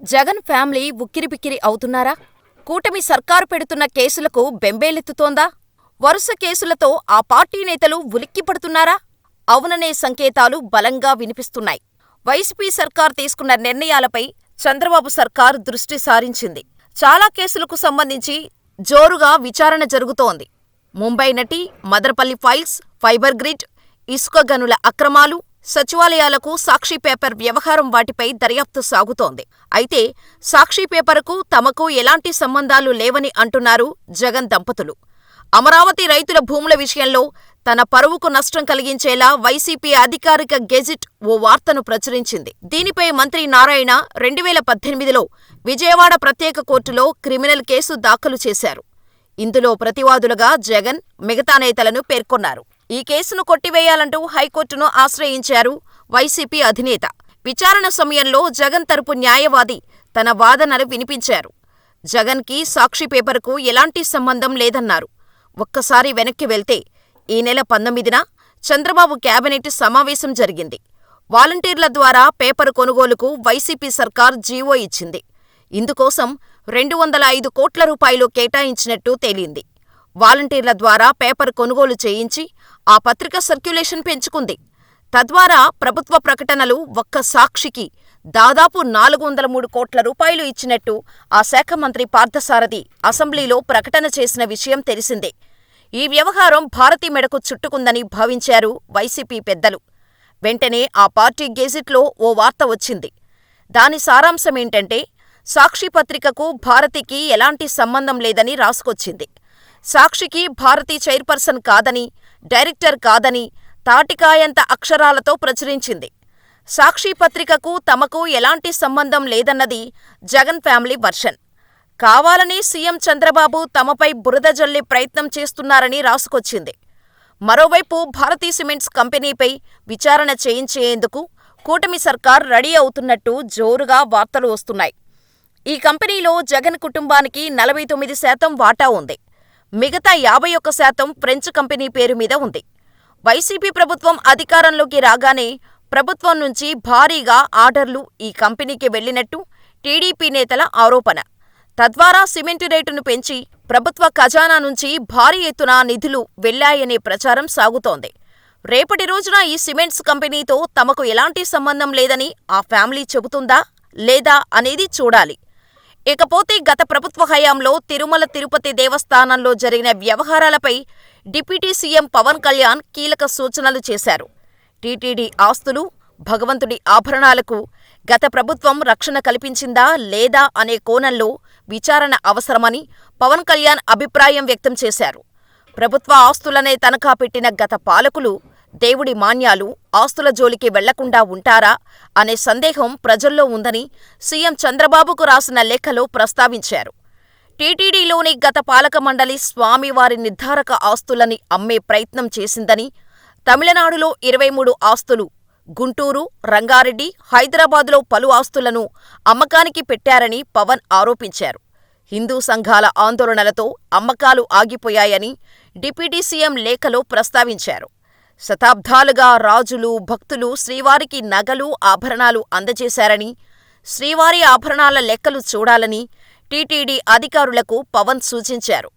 Jagan family ఉక్కిరిబిక్కిరి అవుతున్నారా? కూటమి సర్కారు పెడుతున్న కేసులకు బెంబేలెత్తుతోందా? వరుస కేసులతో ఆ పార్టీ నేతలు ఉలిక్కిపడుతున్నారా? అవుననే సంకేతాలు బలంగా వినిపిస్తున్నాయి. వైసీపీ సర్కార్ తీసుకున్న నిర్ణయాలపై చంద్రబాబు సర్కార్ దృష్టి సారించింది. చాలా కేసులకు సంబంధించి జోరుగా విచారణ జరుగుతోంది. ముంబై నటి, మదర్పల్లి ఫైల్స్, ఫైబర్ గ్రిడ్, ఇసుక గనుల అక్రమాలు, సచివాలయాలకు సాక్షి పేపర్ వ్యవహారం వాటిపై దర్యాప్తు సాగుతోంది. అయితే సాక్షి పేపరుకు తమకు ఎలాంటి సంబంధాలు లేవని అంటున్నారు జగన్ దంపతులు. అమరావతి రైతుల భూముల విషయంలో తన పరువుకు నష్టం కలిగించేలా వైసీపీ అధికారిక గెజిట్ ఓ వార్తను ప్రచురించింది. దీనిపై మంత్రి నారాయణ రెండువేల పద్దెనిమిదిలో విజయవాడ ప్రత్యేక కోర్టులో క్రిమినల్ కేసు దాఖలు చేశారు. ఇందులో ప్రతివాదులుగా జగన్, మిగతా నేతలను పేర్కొన్నారు. ఈ కేసును కొట్టివేయాలంటూ హైకోర్టును ఆశ్రయించారు వైసీపీ అధినేత. విచారణ సమయంలో జగన్ తరపు న్యాయవాది తన వాదనలు వినిపించారు. జగన్కి సాక్షి పేపర్కు ఎలాంటి సంబంధం లేదన్నారు. ఒక్కసారి వెనక్కి వెళ్తే ఈ నెల పంతొమ్మిదిన చంద్రబాబు కేబినెట్ సమావేశం జరిగింది. వాలంటీర్ల ద్వారా పేపరు కొనుగోలుకు వైసీపీ సర్కార్ జీవో ఇచ్చింది. ఇందుకోసం రెండు వందల ఐదు కోట్ల రూపాయలు కేటాయించినట్టు తేలింది. వాలంటీర్ల ద్వారా పేపర్ కొనుగోలు చేయించి ఆ పత్రిక సర్క్యులేషన్ పెంచుకుంది. తద్వారా ప్రభుత్వ ప్రకటనలు ఒక్క సాక్షికి దాదాపు నాలుగు వందల మూడు కోట్ల రూపాయలు ఇచ్చినట్టు ఆ శాఖ మంత్రి పార్థసారథి అసెంబ్లీలో ప్రకటన చేసిన విషయం తెలిసిందే. ఈ వ్యవహారం భారతి మెడకు చుట్టుకుందని భావించారు వైసీపీ పెద్దలు. వెంటనే ఆ పార్టీ గెజిట్లో ఓ వార్త వచ్చింది. దాని సారాంశమేంటంటే సాక్షి పత్రికకు భారతికి ఎలాంటి సంబంధం లేదని రాసుకొచ్చింది. సాక్షికి భారతి చైర్పర్సన్ కాదని, డైరెక్టర్ కాదని తాటికాయంత అక్షరాలతో ప్రచురించింది. సాక్షి పత్రికకు తమకు ఎలాంటి సంబంధం లేదన్నది జగన్ ఫ్యామిలీ వర్షన్. కావాలని సీఎం చంద్రబాబు తమపై బురద జల్లే ప్రయత్నం చేస్తున్నారని రాసుకొచ్చింది. మరోవైపు భారతీ సిమెంట్స్ కంపెనీపై విచారణ చేయించేందుకు కూటమి సర్కార్ రెడీ అవుతున్నట్టు జోరుగా వార్తలు వస్తున్నాయి. ఈ కంపెనీలో జగన్ కుటుంబానికి నలభై తొమ్మిది శాతం వాటా ఉంది. మిగతా యాభై ఒక్క శాతం ఫ్రెంచ్ కంపెనీ పేరు మీద ఉంది. వైసీపీ ప్రభుత్వం అధికారంలోకి రాగానే ప్రభుత్వం నుంచి భారీగా ఆర్డర్లు ఈ కంపెనీకి వెళ్ళినట్టు టీడీపీ నేతల ఆరోపణ. తద్వారా సిమెంటు రేటును పెంచి ప్రభుత్వ ఖజానా నుంచి భారీ ఎత్తున నిధులు వెళ్ళాయనే ప్రచారం సాగుతోంది. రేపటి రోజున ఈ సిమెంట్స్ కంపెనీతో తమకు ఎలాంటి సంబంధం లేదని ఆ ఫ్యామిలీ చెబుతుందా లేదా అనేది చూడాలి. ఇకపోతే గత ప్రభుత్వ హయాంలో తిరుమల తిరుపతి దేవస్థానంలో జరిగిన వ్యవహారాలపై డిప్యూటీ సీఎం పవన్ కళ్యాణ్ కీలక సూచనలు చేశారు. టీటీడీ ఆస్తులు, భగవంతుడి ఆభరణాలకు గత ప్రభుత్వం రక్షణ కల్పించిందా లేదా అనే కోణంలో విచారణ అవసరమని పవన్ కళ్యాణ్ అభిప్రాయం వ్యక్తం చేశారు. ప్రభుత్వ ఆస్తులనే తనఖా పెట్టిన గత పాలకులు దేవుడి మాన్యాలు, ఆస్తుల జోలికి వెళ్ళకుండా ఉంటారా అనే సందేహం ప్రజల్లో ఉందని సీఎం చంద్రబాబుకు రాసిన లేఖలో ప్రస్తావించారు. టీటీడీలోని గత పాలకమండలి స్వామివారి నిర్ధారక ఆస్తులని అమ్మే ప్రయత్నం చేసిందని, తమిళనాడులో ఇరవై మూడు ఆస్తులు, గుంటూరు, రంగారెడ్డి, హైదరాబాదులో పలు ఆస్తులను అమ్మకానికి పెట్టారని పవన్ ఆరోపించారు. హిందూ సంఘాల ఆందోళనలతో అమ్మకాలు ఆగిపోయాయని డిప్యూటీ సీఎం లేఖలో ప్రస్తావించారు. శతాబ్దాలుగా రాజులు, భక్తులు శ్రీవారికి నగలు, ఆభరణాలు అందజేశారని, శ్రీవారి ఆభరణాల లెక్కలు చూడాలని టీటీడీ అధికారులకు పవన్ సూచించారు.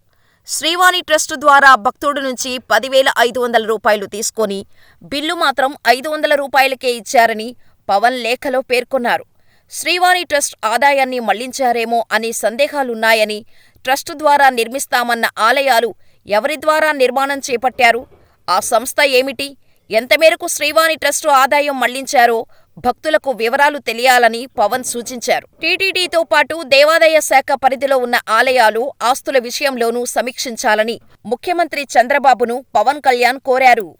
శ్రీవాణి ట్రస్టు ద్వారా భక్తుడి నుంచి పదివేల ఐదు వందల రూపాయలు తీసుకొని బిల్లు మాత్రం ఐదు వందల రూపాయలకే ఇచ్చారని పవన్ లేఖలో పేర్కొన్నారు. శ్రీవాణి ట్రస్ట్ ఆదాయాన్ని మళ్ళించారేమో అనే సందేహాలున్నాయని, ట్రస్టు ద్వారా నిర్మిస్తామన్న ఆలయాలు ఎవరి ద్వారా నిర్మాణం చేపట్టారు? ఆ సంస్థ ఏమిటి? ఎంత మేరకు శ్రీవాణి ట్రస్టు ఆదాయం మళ్ళించారో భక్తులకు వివరాలు తెలియాలని పవన్ సూచించారు. టీటీడీతో పాటు దేవాదాయ శాఖ పరిధిలో ఉన్న ఆలయాలు, ఆస్తుల విషయంలోనూ సమీక్షించాలని ముఖ్యమంత్రి చంద్రబాబును పవన్ కళ్యాణ్ కోరారు.